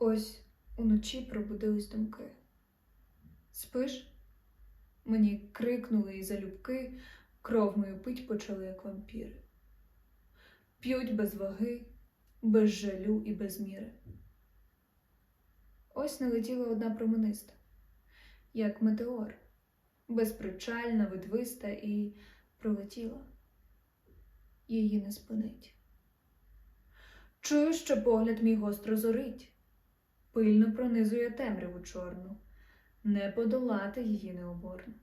Ось уночі пробудились думки. Спиш? Мені крикнули і залюбки, кров мою пить почали, як вампіри. П'ють без ваги, без жалю і без міри. Ось налетіла одна промениста, як метеор, безпричальна, видвиста і пролетіла. Її не спинить. Чую, що погляд мій гостро зорить, пильно пронизує темряву чорну, не подолати її необорно.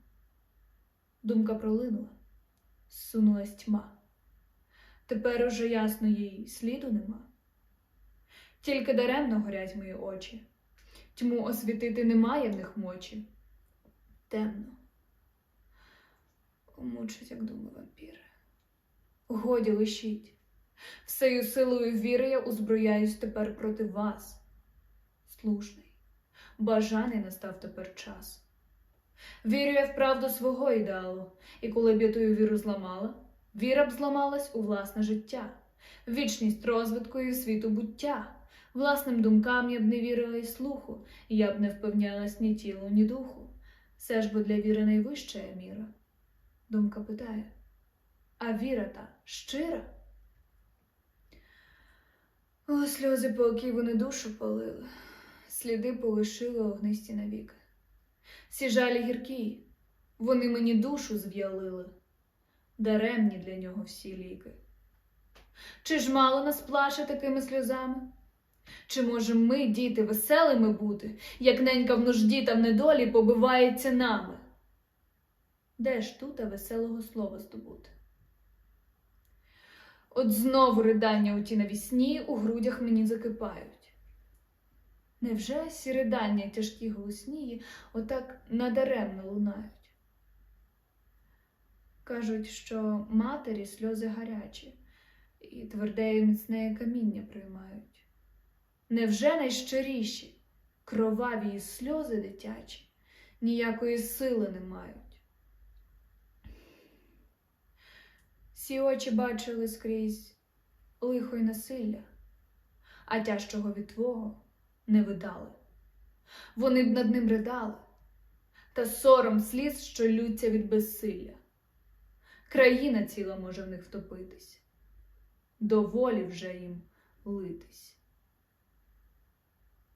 Думка пролинула, сунулась тьма. Тепер уже ясно їй сліду нема. Тільки даремно горять мої очі, тьму освітити немає в них мочі. Темно. Мучить, як думи вампіри. Годі лишіть. Всею силою віри я узброяюсь тепер проти вас. Слушний, бажаний настав тепер час. Вірю я в правду свого ідеалу, і коли б я тую віру зламала, віра б зламалась у власне життя, вічність розвитку і світу буття. Власним думкам я б не вірила й слуху, я б не впевнялась ні тілу, ні духу. Все ж бо для віри найвища міра. Думка питає, а віра та щира? О, сльози поки вони душу палили, сліди полишили огнисті навіки. Сі жалі гіркі, вони мені душу зв'ялили, даремні для нього всі ліки. Чи ж мало нас плаше такими сльозами? Чи можем ми, діти, веселими бути, як ненька в нужді та в недолі побивається нами? Де ж тут веселого слова здобути? От знову ридання у ті навісні у грудях мені закипають. Невже сі ридання тяжкі голосні отак надаремно лунають? Кажуть, що матері сльози гарячі і тверде і міцне каміння приймають. Невже найщиріші, кроваві й сльози дитячі ніякої сили не мають? Всі очі бачили скрізь лихо й насилля, а тяжчого від твого не видали. Вони б над ним ридали, та сором сліз, що лються від безсилля. Країна ціла може в них втопитись, доволі вже їм литись.